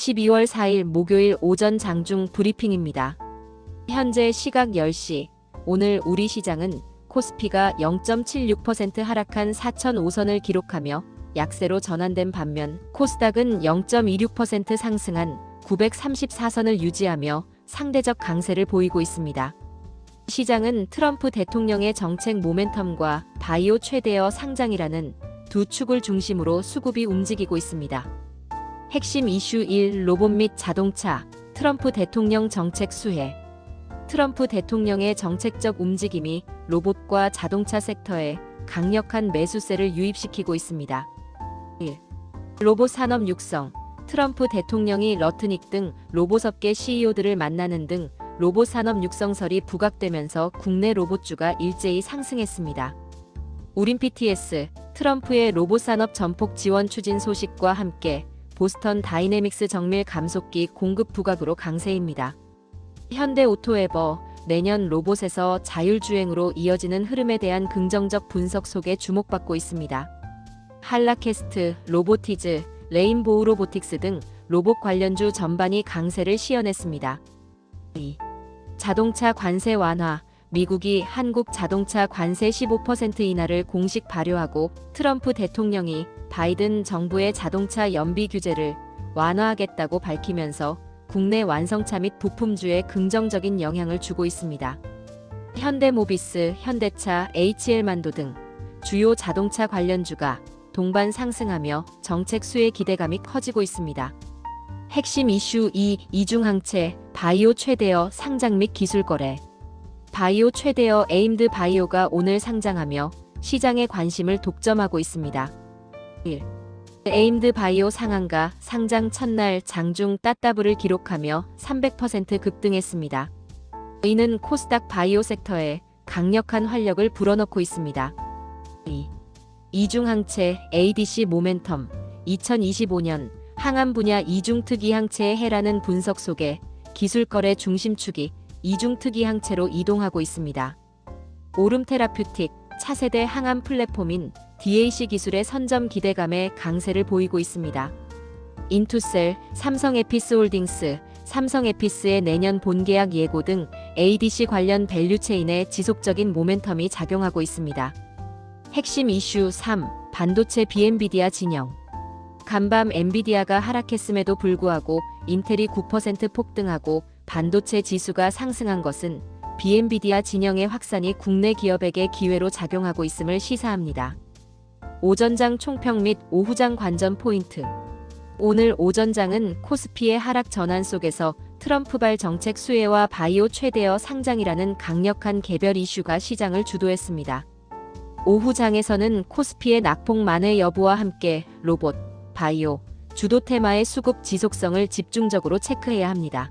12월 4일 목요일 오전 장중 브리핑입니다. 현재 시각 10시. 오늘 우리 시장은 코스피가 0.76% 하락한 4,005선을 기록하며 약세로 전환된 반면 코스닥은 0.26% 상승한 934선을 유지하며 상대적 강세를 보이고 있습니다. 시장은 트럼프 대통령의 정책 모멘텀과 바이오 최대어 상장이라는 두 축을 중심으로 수급이 움직이고 있습니다. 핵심 이슈 1 로봇 및 자동차 트럼프 대통령 정책 수혜 트럼프 대통령의 정책적 움직임이 로봇과 자동차 섹터에 강력한 매수세를 유입시키고 있습니다. 1. 로봇 산업 육성 트럼프 대통령이 러트닉 등 로봇업계 CEO들을 만나는 등 로봇 산업 육성설이 부각되면서 국내 로봇주가 일제히 상승했습니다. 우린 PTS 트럼프의 로봇 산업 전폭 지원 추진 소식과 함께 보스턴 다이내믹스 정밀 감속기 공급 부각으로 강세입니다. 현대 오토에버 내년 로봇에서 자율주행으로 이어지는 흐름에 대한 긍정적 분석 속에 주목받고 있습니다. 할라캐스트, 로보티즈, 레인보우 로보틱스 등 로봇 관련주 전반이 강세를 시연했습니다. 2. 자동차 관세 완화 미국이 한국 자동차 관세 15% 인하를 공식 발효하고 트럼프 대통령이 바이든 정부의 자동차 연비 규제를 완화하겠다고 밝히면서 국내 완성차 및 부품주에 긍정적인 영향을 주고 있습니다. 현대모비스, 현대차, HL만도 등 주요 자동차 관련주가 동반 상승하며 정책 수혜 기대감이 커지고 있습니다. 핵심 이슈 2. 이중항체, 바이오 최대어 상장 및 기술 거래. 바이오 최대어 에임드 바이오가 오늘 상장하며 시장의 관심을 독점하고 있습니다. 1. 에임드 바이오 상한가 상장 첫날 장중 따따블을 기록하며 300% 급등했습니다. 이는 코스닥 바이오 섹터에 강력한 활력을 불어넣고 있습니다. 2. 이중항체 ADC 모멘텀 2025년 항암 분야 이중특이 항체의 해라는 분석 속에 기술거래 중심축이 이중특이 항체로 이동하고 있습니다. 오름 테라퓨틱 차세대 항암 플랫폼인 DAC 기술의 선점 기대감에 강세를 보이고 있습니다. 인투셀, 삼성 에피스 홀딩스, 삼성 에피스의 내년 본계약 예고 등 ADC 관련 밸류체인에 지속적인 모멘텀이 작용하고 있습니다. 핵심 이슈 3. 반도체 비엔비디아 진영. 간밤 엔비디아가 하락했음에도 불구하고 인텔이 9% 폭등하고 반도체 지수가 상승한 것은 비엔비디아 진영의 확산이 국내 기업에게 기회로 작용하고 있음을 시사합니다. 오전장 총평 및 오후장 관전 포인트. 오늘 오전장은 코스피의 하락 전환 속에서 트럼프발 정책 수혜와 바이오 최대어 상장이라는 강력한 개별 이슈가 시장을 주도했습니다. 오후장에서는 코스피의 낙폭 만회 여부와 함께 로봇, 바이오, 주도 테마의 수급 지속성을 집중적으로 체크해야 합니다.